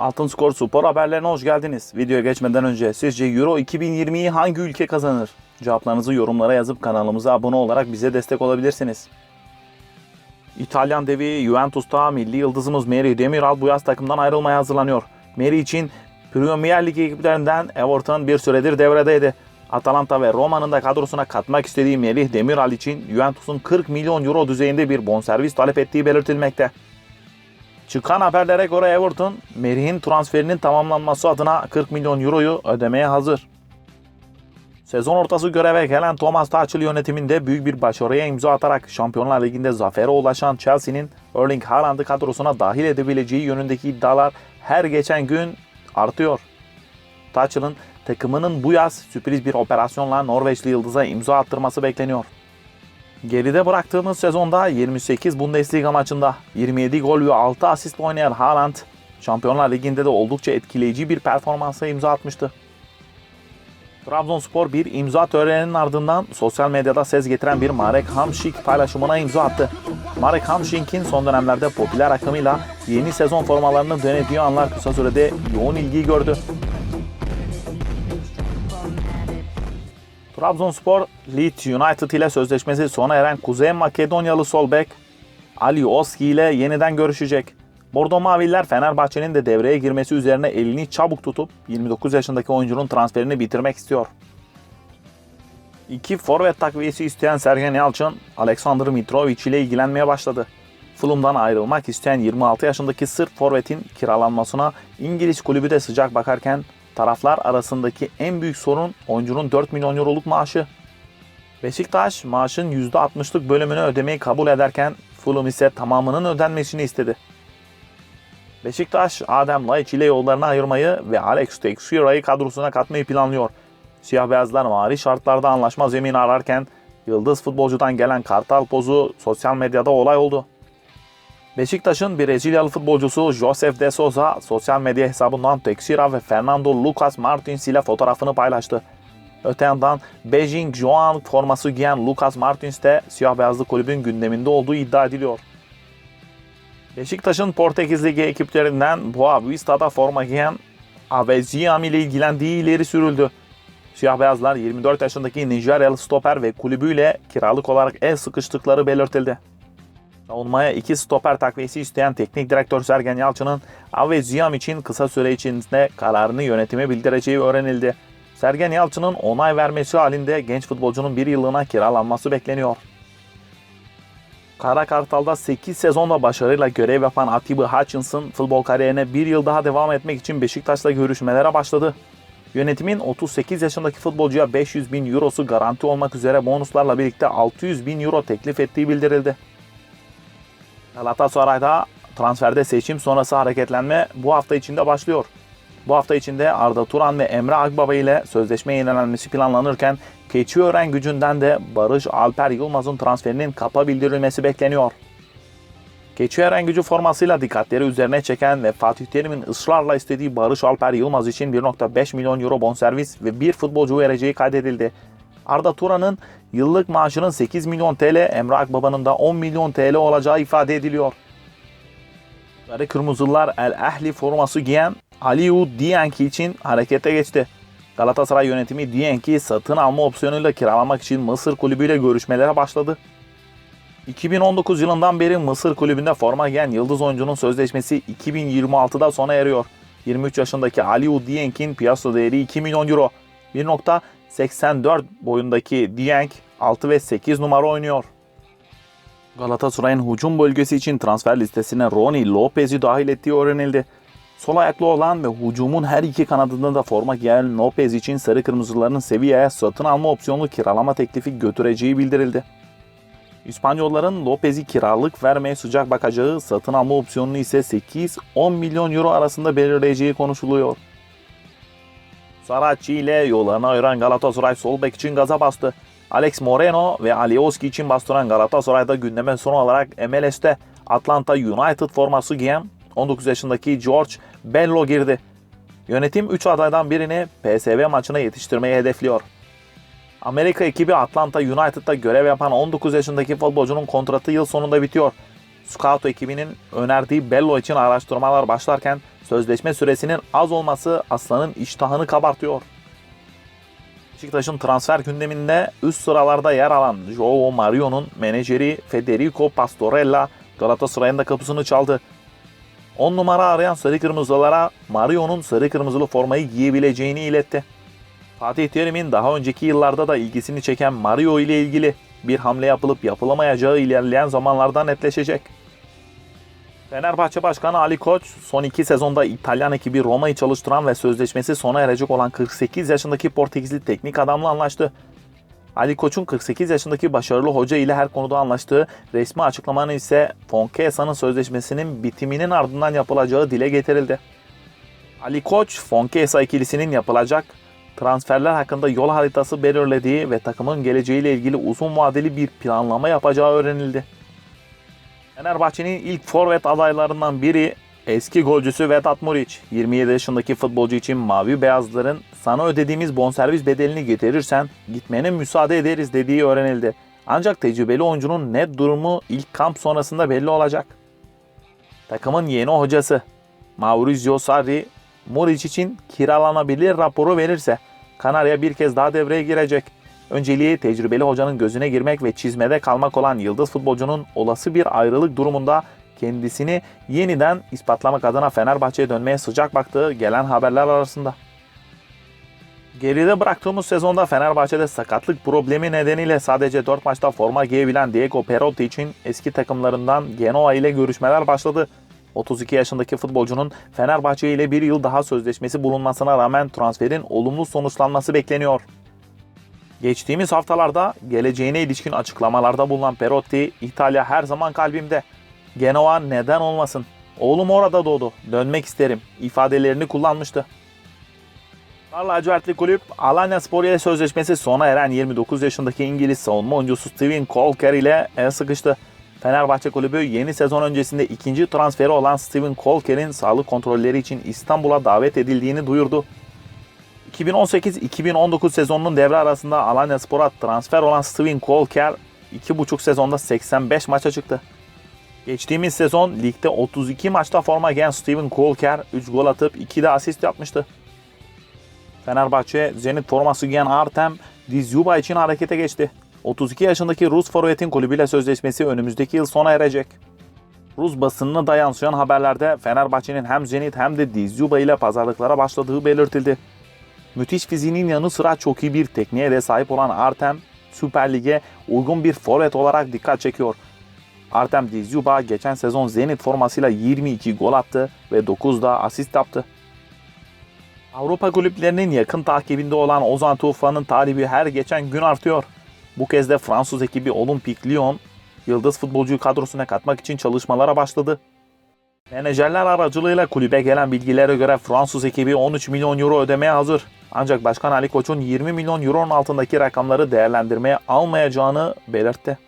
Altın Skor Spor haberlerine hoş geldiniz. Videoya geçmeden önce sizce Euro 2020'yi hangi ülke kazanır? Cevaplarınızı yorumlara yazıp kanalımıza abone olarak bize destek olabilirsiniz. İtalyan devi Juventus'ta milli yıldızımız Meri Demiral bu yaz takımdan ayrılmaya hazırlanıyor. Meri için Premier Lig ekiplerinden Everton bir süredir devredeydi. Atalanta ve Roma'nın da kadrosuna katmak istediği Melih Demiral için Juventus'un 40 milyon euro düzeyinde bir bonservis talep ettiği belirtilmekte. Çıkan haberlere göre Everton, Merih'in transferinin tamamlanması adına 40 milyon euroyu ödemeye hazır. Sezon ortası göreve gelen Thomas Tuchel yönetiminde büyük bir başarıya imza atarak Şampiyonlar Ligi'nde zafere ulaşan Chelsea'nin Erling Haaland'ı kadrosuna dahil edebileceği yönündeki iddialar her geçen gün artıyor. Tuchel'ın takımının bu yaz sürpriz bir operasyonla Norveçli Yıldız'a imza attırması bekleniyor. Geride bıraktığımız sezonda 28 Bundesliga maçında 27 gol ve 6 asistle oynayan Haaland, Şampiyonlar Ligi'nde de oldukça etkileyici bir performansa imza atmıştı. Trabzonspor bir imza töreninin ardından sosyal medyada ses getiren bir Marek Hamšík paylaşımına imza attı. Marek Hamšík'in son dönemlerde popüler akımıyla yeni sezon formalarını denediği anlar kısa sürede yoğun ilgi gördü. Trabzonspor, Leeds United ile sözleşmesi sona eren Kuzey Makedonyalı sol bek Ali Oski ile yeniden görüşecek. Bordo Maviller Fenerbahçe'nin de devreye girmesi üzerine elini çabuk tutup 29 yaşındaki oyuncunun transferini bitirmek istiyor. İki forvet takviyesi isteyen Sergen Yalçın, Aleksandr Mitrovic ile ilgilenmeye başladı. Fulham'dan ayrılmak isteyen 26 yaşındaki Sırp forvetin kiralanmasına İngiliz kulübü de sıcak bakarken taraflar arasındaki en büyük sorun oyuncunun 4 milyon euroluk maaşı. Beşiktaş maaşın %60'lık bölümünü ödemeyi kabul ederken Fulham ise tamamının ödenmesini istedi. Beşiktaş Adem Laiç ile yollarını ayırmayı ve Alex Teixeira'yı kadrosuna katmayı planlıyor. Siyah beyazlar mali şartlarda anlaşma zemini ararken yıldız futbolcudan gelen kartal pozu sosyal medyada olay oldu. Beşiktaş'ın Brezilyalı futbolcusu Josef de Souza sosyal medya hesabından Teixeira ve Fernando Lucas Martins ile fotoğrafını paylaştı. Öte yandan Beijing Joan forması giyen Lucas Martins de siyah beyazlı kulübün gündeminde olduğu iddia ediliyor. Beşiktaş'ın Portekiz Ligi ekiplerinden Boa Vista'da forma giyen Aveziam ile ilgilendiği ileri sürüldü. Siyah beyazlar 24 yaşındaki Nijeryalı stoper ve kulübüyle kiralık olarak el sıkıştıkları belirtildi. Savunmaya iki stoper takviyesi isteyen teknik direktör Sergen Yalçın'ın Aveziam için kısa süre içinde kararını yönetime bildireceği öğrenildi. Sergen Yalçın'ın onay vermesi halinde genç futbolcunun bir yıllığına kiralanması bekleniyor. Kara Kartal'da 8 sezonla başarıyla görev yapan Atiba Hutchinson futbol kariyerine bir yıl daha devam etmek için Beşiktaş'la görüşmelere başladı. Yönetimin 38 yaşındaki futbolcuya 500 bin eurosu garanti olmak üzere bonuslarla birlikte 600 bin euro teklif ettiği bildirildi. Galatasaray'da transferde seçim sonrası hareketlenme bu hafta içinde başlıyor. Bu hafta içinde Arda Turan ve Emre Akbaba ile sözleşme yenilenmesi planlanırken Keçiören gücünden de Barış Alper Yılmaz'ın transferinin kapa bildirilmesi bekleniyor. Keçiören gücü formasıyla dikkatleri üzerine çeken ve Fatih Terim'in ısrarla istediği Barış Alper Yılmaz için 1.5 milyon euro bonservis ve bir futbolcu vereceği kaydedildi. Arda Turan'ın yıllık maaşının 8 milyon TL, Emre Akbaba'nın da 10 milyon TL olacağı ifade ediliyor. Sarı Kırmızılar El Ahli forması giyen Aliu Diyanki için harekete geçti. Galatasaray yönetimi Diyank'i satın alma opsiyonuyla kiralamak için Mısır kulübüyle görüşmelere başladı. 2019 yılından beri Mısır kulübünde forma giyen yıldız oyuncunun sözleşmesi 2026'da sona eriyor. 23 yaşındaki Aliu Diyank'in piyasa değeri 2 milyon euro. 1.84 boyundaki Diyank 6 ve 8 numara oynuyor. Galatasaray'ın hücum bölgesi için transfer listesine Ronnie Lopez'i dahil ettiği öğrenildi. Sol ayaklı olan ve hücumun her iki kanadında da forma giyen Lopez için Sarı Kırmızıların Sevilla'ya satın alma opsiyonlu kiralama teklifi götüreceği bildirildi. İspanyolların Lopez'i kiralık vermeye sıcak bakacağı satın alma opsiyonunu ise 8-10 milyon euro arasında belirleyeceği konuşuluyor. Saracchi ile yollarını ayıran Galatasaray sol bek için gaza bastı. Alex Moreno ve Alioski için bastıran Galatasaray'da gündeme son olarak MLS'te Atlanta United forması giyen 19 yaşındaki George Bello girdi. Yönetim 3 adaydan birini PSV maçına yetiştirmeyi hedefliyor. Amerika ekibi Atlanta United'da görev yapan 19 yaşındaki futbolcunun kontratı yıl sonunda bitiyor. Scout ekibinin önerdiği Bello için araştırmalar başlarken sözleşme süresinin az olması Aslan'ın iştahını kabartıyor. Beşiktaş'ın transfer gündeminde üst sıralarda yer alan Joao Mario'nun menajeri Federico Pastorella Galatasaray'ın da kapısını çaldı. 10 numara arayan sarı kırmızılara Mario'nun sarı kırmızılı formayı giyebileceğini iletti. Fatih Terim'in daha önceki yıllarda da ilgisini çeken Mario ile ilgili bir hamle yapılıp yapılamayacağı ilerleyen zamanlarda netleşecek. Fenerbahçe Başkanı Ali Koç son iki sezonda İtalyan ekibi Roma'yı çalıştıran ve sözleşmesi sona erecek olan 48 yaşındaki Portekizli teknik adamla anlaştı. Ali Koç'un 48 yaşındaki başarılı hoca ile her konuda anlaştığı resmi açıklamanın ise Fonkesa'nın sözleşmesinin bitiminin ardından yapılacağı dile getirildi. Ali Koç, Fonkesa ikilisinin yapılacak transferler hakkında yol haritası belirlediği ve takımın geleceğiyle ilgili uzun vadeli bir planlama yapacağı öğrenildi. Fenerbahçe'nin ilk forvet adaylarından biri eski golcüsü Vedat Muriç. 27 yaşındaki futbolcu için mavi beyazların sana ödediğimiz bonservis bedelini getirirsen gitmene müsaade ederiz dediği öğrenildi. Ancak tecrübeli oyuncunun net durumu ilk kamp sonrasında belli olacak. Takımın yeni hocası Maurizio Sarri, Muriç için kiralanabilir raporu verirse Kanarya bir kez daha devreye girecek. Önceliği tecrübeli hocanın gözüne girmek ve çizmede kalmak olan yıldız futbolcunun olası bir ayrılık durumunda kendisini yeniden ispatlamak adına Fenerbahçe'ye dönmeye sıcak baktığı gelen haberler arasında. Geride bıraktığımız sezonda Fenerbahçe'de sakatlık problemi nedeniyle sadece 4 maçta forma giyebilen Diego Perotti için eski takımlarından Genoa ile görüşmeler başladı. 32 yaşındaki futbolcunun Fenerbahçe ile bir yıl daha sözleşmesi bulunmasına rağmen transferin olumlu sonuçlanması bekleniyor. Geçtiğimiz haftalarda geleceğine ilişkin açıklamalarda bulunan Perotti, İtalya her zaman kalbimde. Genoa neden olmasın? Oğlum orada doğdu. Dönmek isterim. ifadelerini kullanmıştı. Sarı lacivertli kulüp Alanya Spor ile sözleşmesi sona eren 29 yaşındaki İngiliz savunma oyuncusu Steven Colker ile el sıkıştı. Fenerbahçe kulübü yeni sezon öncesinde ikinci transferi olan Steven Colker'in sağlık kontrolleri için İstanbul'a davet edildiğini duyurdu. 2018-2019 sezonunun devre arasında Alanya Spor'a transfer olan Steven Colker 2,5 sezonda 85 maça çıktı. Geçtiğimiz sezon ligde 32 maçta forma giyen Steven Colker 3 gol atıp 2 de asist yapmıştı. Fenerbahçe Zenit forması giyen Artem Dizyuba için harekete geçti. 32 yaşındaki Rus forvetin kulübüyle sözleşmesi önümüzdeki yıl sona erecek. Rus basınına da yansıyan haberlerde Fenerbahçe'nin hem Zenit hem de Dizyuba ile pazarlıklara başladığı belirtildi. Müthiş fiziğinin yanı sıra çok iyi bir tekniğe de sahip olan Artem, Süper Lig'e uygun bir forvet olarak dikkat çekiyor. Artem Dizyuba geçen sezon Zenit formasıyla 22 gol attı ve 9 da asist yaptı. Avrupa kulüplerinin yakın takibinde olan Ozan Tufan'ın talibi her geçen gün artıyor. Bu kez de Fransız ekibi Olympique Lyon, yıldız futbolcuyu kadrosuna katmak için çalışmalara başladı. Menajerler aracılığıyla kulübe gelen bilgilere göre Fransız ekibi 13 milyon euro ödemeye hazır. Ancak Başkan Ali Koç'un 20 milyon euronun altındaki rakamları değerlendirmeye almayacağını belirtti.